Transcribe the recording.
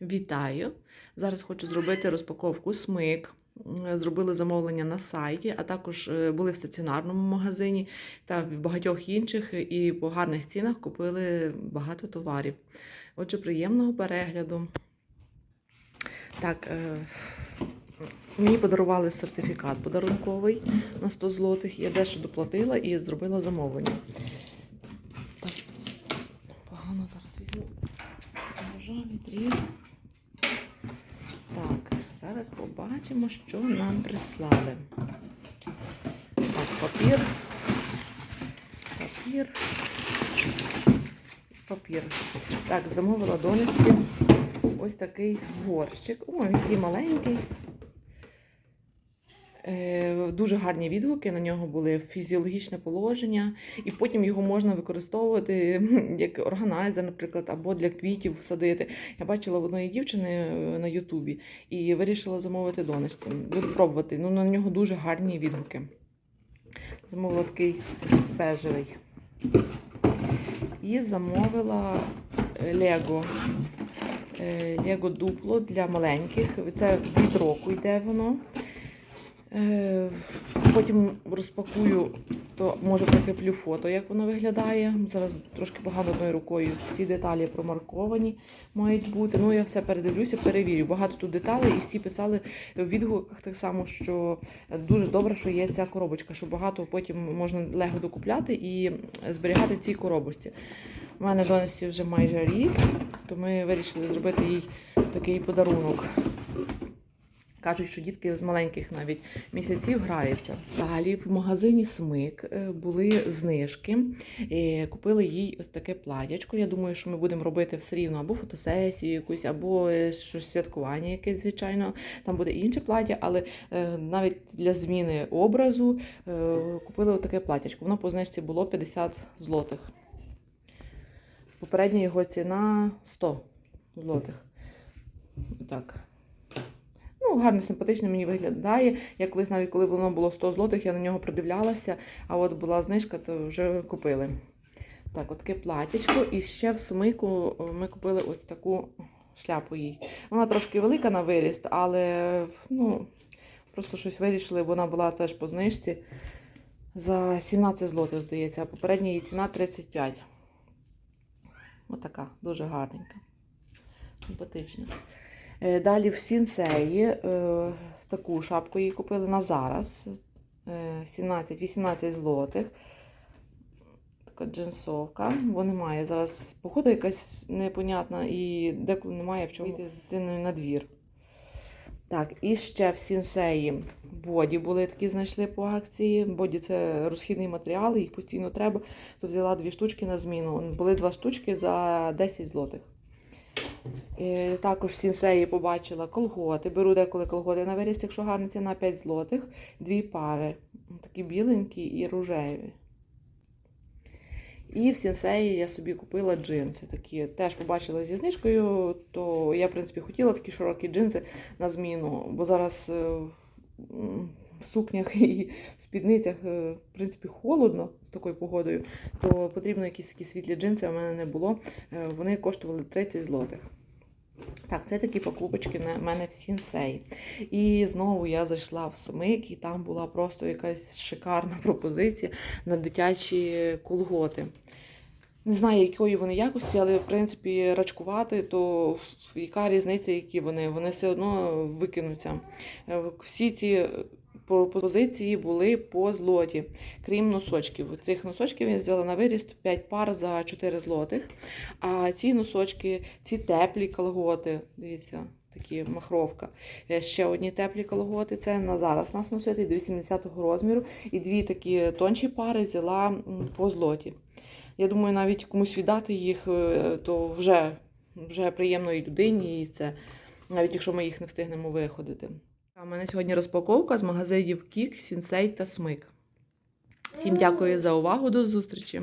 Вітаю! Зараз хочу зробити розпаковку смик. Зробили замовлення на сайті, а також е, були в стаціонарному магазині та в багатьох інших і по гарних цінах купили багато товарів. Отже, приємного перегляду. Так, е, мені подарували сертифікат подарунковий на 100 злотих. Я дещо доплатила і зробила замовлення. Так, погано зараз візьму відріз. Зараз побачимо, що нам прислали. Так, папір. Папір. Папір. Так, замовила донечці ось такий горщик. О, такий маленький. Е, Дуже гарні відгуки на нього були фізіологічне положення, і потім його можна використовувати як органайзер, наприклад, або для квітів садити. Я бачила в одної дівчини е, на Ютубі і вирішила замовити донечці. Буду пробувати. Ну, на нього дуже гарні відгуки. Замовила такий бежевий. І замовила е, Лего. Лего дупло для маленьких. Це від року йде воно. Е, Потім розпакую, то може прикріплю фото, як воно виглядає. Зараз трошки погано одною рукою. Всі деталі промарковані мають бути. Ну, я все передивлюся, перевірю. Багато тут деталей, і всі писали в відгуках так само, що дуже добре, що є ця коробочка, що багато потім можна лего докупляти і зберігати в цій коробочці. У мене донесці вже майже рік, то ми вирішили зробити їй такий подарунок. Кажуть, що дітки з маленьких навіть місяців граються. Далі в магазині Смик е, були знижки. Купили їй ось таке платячко. Я думаю, що ми будемо робити все рівно або фотосесію якусь, або е, щось святкування якесь, звичайно. Там буде інше плаття, але е, навіть для зміни образу купили ось таке платячко. Воно по знижці було 50 злотих. Попередня його ціна 100 злотих. Так. Ну, гарно, симпатично мені виглядає. Я колись навіть коли воно було 100 злотих, я на нього придивлялася, а от була знижка, то вже купили. Так, от таке платячко. І ще в смику ми купили ось таку шляпу їй. Вона трошки велика на виріст, але ну, просто щось вирішили, вона була теж по знижці. За 17 злотих, здається, а попередня її ціна 35. Отака, дуже гарненька. Симпатична. Е, Далі в сінсеї е, таку шапку їй купили на зараз. Е, 17-18 злотих. Така джинсовка. Бо немає зараз погода якась непонятна і деколи немає в чому йти з дитиною на двір. Так, і ще в сінсеї боді були такі знайшли по акції. Боді це розхідний матеріал, їх постійно треба. То взяла дві штучки на зміну. Були два штучки за 10 злотих. Також в сінсеї побачила колготи. Беру деколи колготи на виріст, якщо гарна ціна 5 злотих. Дві пари. Такі біленькі і рожеві. І в сінсеї я собі купила джинси. Такі теж побачила зі знижкою, то я, в принципі, хотіла такі широкі джинси на зміну, бо зараз е, в сукнях і в спідницях, е, в принципі, холодно з такою погодою, то потрібно якісь такі світлі джинси, а в мене не було. Е, Вони коштували 30 злотих. Так, це такі покупочки на мене в сінсей. І знову я зайшла в смик, і там була просто якась шикарна пропозиція на дитячі колготи. Не знаю, якої вони якості, але в принципі рачкувати, то яка різниця, які вони? Вони все одно викинуться. Е, Всі ці пропозиції були по злоті, крім носочків. Цих носочків я взяла на виріст 5 пар за 4 злотих. А ці носочки, ці теплі колготи, дивіться, такі махровка. Е, Ще одні теплі колготи. Це на зараз нас носити до 80-го розміру. І дві такі тонші пари взяла по злоті. Я думаю, навіть комусь віддати їх, е, то вже, вже приємно і людині, і це, навіть якщо ми їх не встигнемо виходити. У мене сьогодні розпаковка з магазинів Кік, Сінсей та Смик. Всім дякую за увагу, до зустрічі!